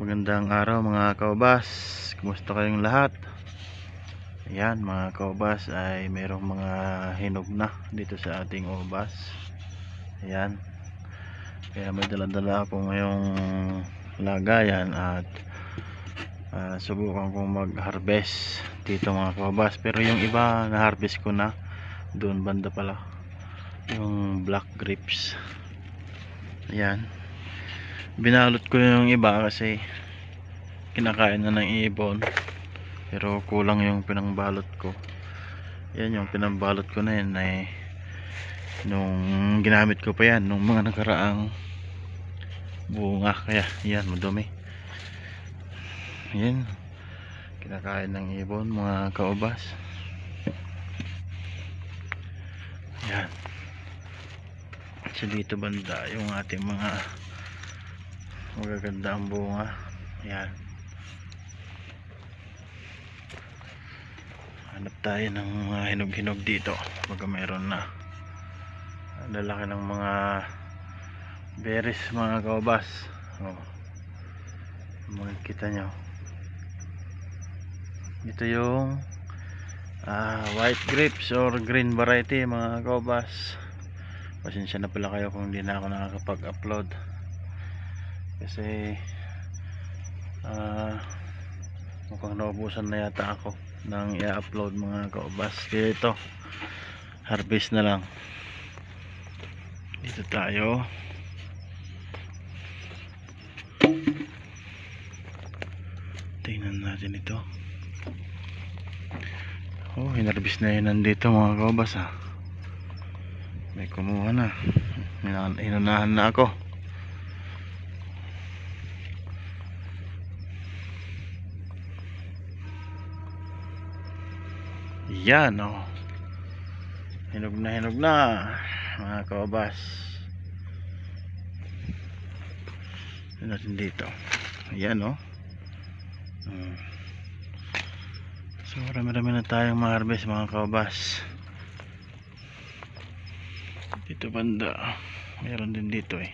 Magandang araw mga kaubas. Kumusta kayong lahat? Ayan mga kaubas ay mayroong mga hinog na dito sa ating ubas. Ayan. Kaya may dala-dala ako ngayong lagayan at ah, subukan kong mag-harvest dito mga kaubas. Pero yung iba na-harvest ko na doon banda pala. Yung black grapes. Ayan binalot ko yung iba kasi kinakain na ng ibon. Pero kulang yung pinangbalot ko. Yan yung pinambalot ko na yun ay nung ginamit ko pa yan nung mga nakaraang bunga. Kaya yan madumi. Yan. Kinakain ng ibon mga kaubas. Yan. So dito banda yung ating mga magaganda ang bunga. Ayan. Hanap tayo ng mga hinog-hinog dito. Baga mayroon na. Ang lalaki ng mga berries mga kaubas. Oh. makikita nyo. Ito yung ah, white grapes or green variety mga kaubas. Pasensya na pala kayo kung hindi na ako nakakapag upload kasi ah mukhang naubusan na yata ako nang i-upload mga kaubas. Kaya ito harvest na lang. Dito tayo. Tingnan natin ito. Oh hinarbis na yun nandito mga kaubas ha may kumuha na. Hinunahan na ako Yan oh. Hinog na hinog na mga kaobas. Yan natin dito. Yan oh. Hmm. So marami-rami na tayong ma-harvest mga kaobas. Dito banda. Meron din dito eh.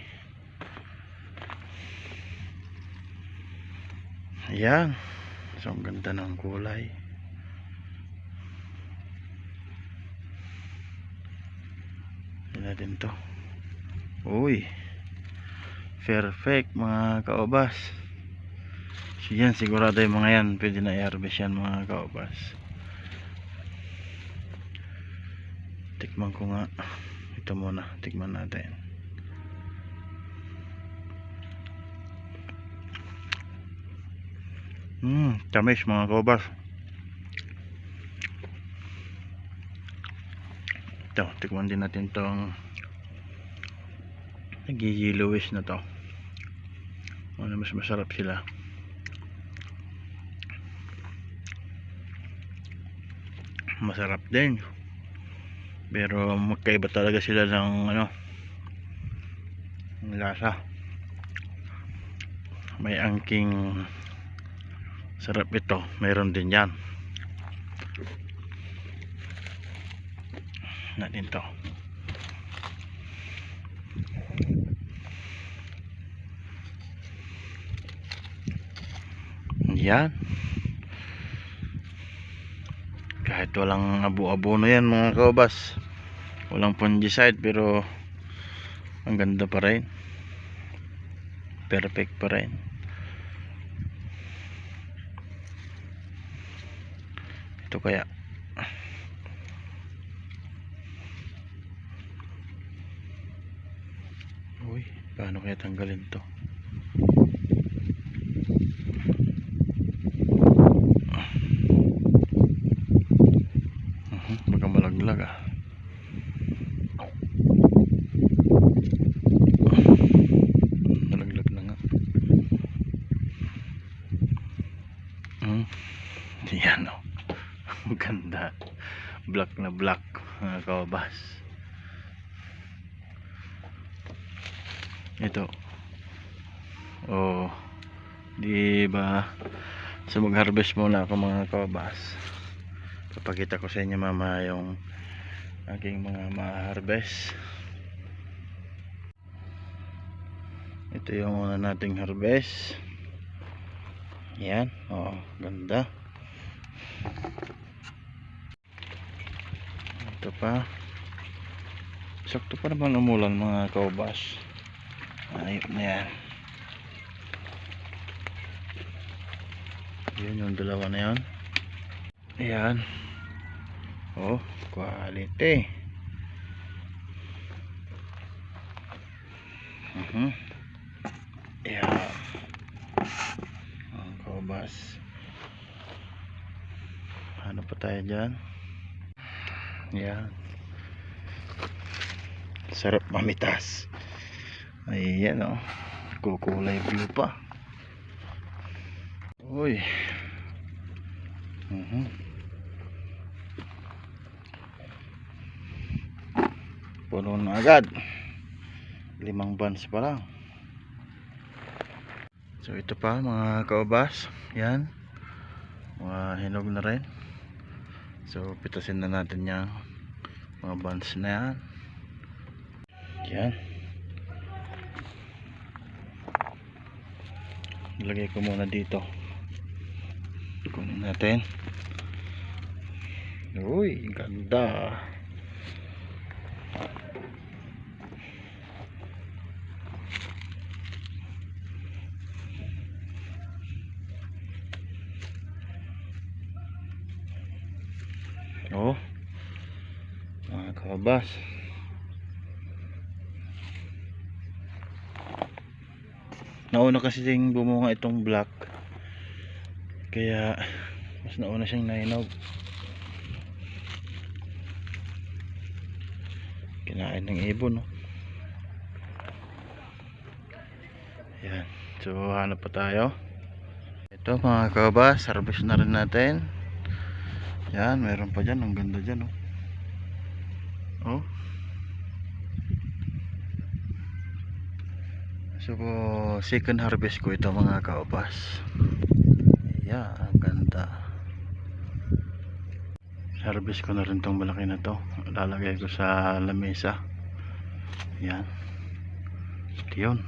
Ayan. So ang ganda ng kulay. Yan natin to. Uy. Perfect mga kaobas. So yan sigurado yung mga yan. Pwede na i-harvest yan mga kaobas. Tikman ko nga. Ito muna. Tikman natin. Hmm, tamis mga kaobas. Ito tikman din natin tong nag-yellowish na to. Ano mas masarap sila. Masarap din. Pero magkaiba talaga sila ng ano ng lasa. May angking sarap ito. Mayroon din yan natin to. Yan. Kahit walang abu-abono yan mga kaubas walang fungicide pero ang ganda pa rin. Perfect pa rin. Ito kaya Uy, paano tanggalin to? Uh baka malaglag ah. Malaglag na nga. Hmm. Yan oh. Ang ganda. Black na black mga kababas. Ito oh di ba so mag harvest muna ako mga kabas papakita ko sa inyo mama yung aking mga ma-harvest ito yung una nating harvest Yan. Oo, ganda. Ito pa. Sakto pa naman umulan mga kaubas. Ayun na yan. Yun yung dalawa na yan. Ayan. Oh, quality. Mhm. Ayan. Ang kaubas. Ano pa tayo dyan? Ayan. Sarap mamitas. Ayan oh. Kukulay blue pa. Uy. Mhm. Puno na agad. Limang buns pa lang. So ito pa mga kaubas. Yan. Mga hinog na rin. So pitasin na natin yung mga buns na yan. Yan. Ilagay ko muna dito. Kunin natin. Uy, ganda. Oh. Mga Nauna kasi ding bumunga itong black. Kaya mas nauna siyang nainog. Kinain ng ibon, no? Yan. So, hanap pa tayo. Ito mga kabas, harvest na rin natin. Yan, meron pa dyan. Ang ganda dyan, oh. Oh. So, second harvest ko ito mga kaopas. Yan, ang ganda. Harvest ko na rin tong malaki na to. Lalagay ko sa lamesa. Yan. Yun.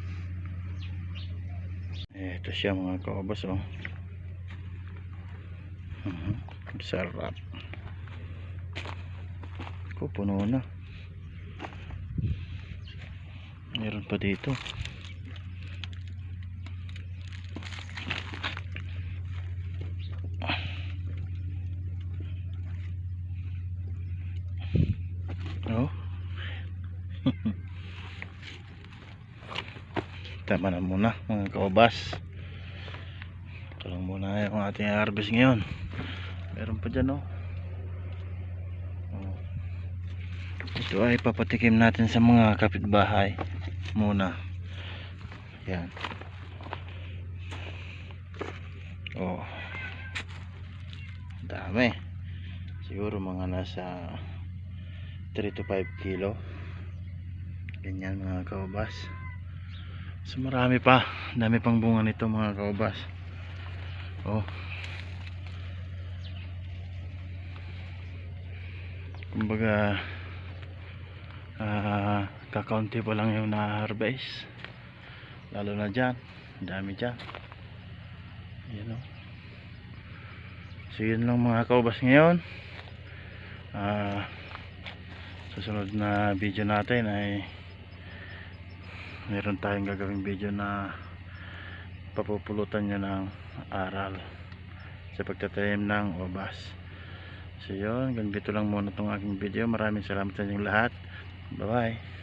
Ito siya mga kaobas, oh. Mhm. Sarap. Ko puno na. Meron pa dito. Oh. Tama na muna mga kaobas. Ito lang muna yung ating harvest ngayon. Meron pa dyan oh. oh. Ito ay papatikim natin sa mga kapitbahay muna. Yan. Oh. Dami. Siguro mga nasa 3 to 5 kilo. Ganyan mga kaubas. So marami pa. Dami pang bunga nito mga kaubas. Oh. kumbaga ah kakaunti pa lang yung na-harvest lalo na dyan dami dyan yun o so yun lang mga kaubas ngayon ah susunod na video natin ay meron tayong gagawing video na papupulutan nyo ng aral sa pagtatanim ng obas So yun, hanggang dito lang muna itong aking video. Maraming salamat sa inyong lahat. Bye bye.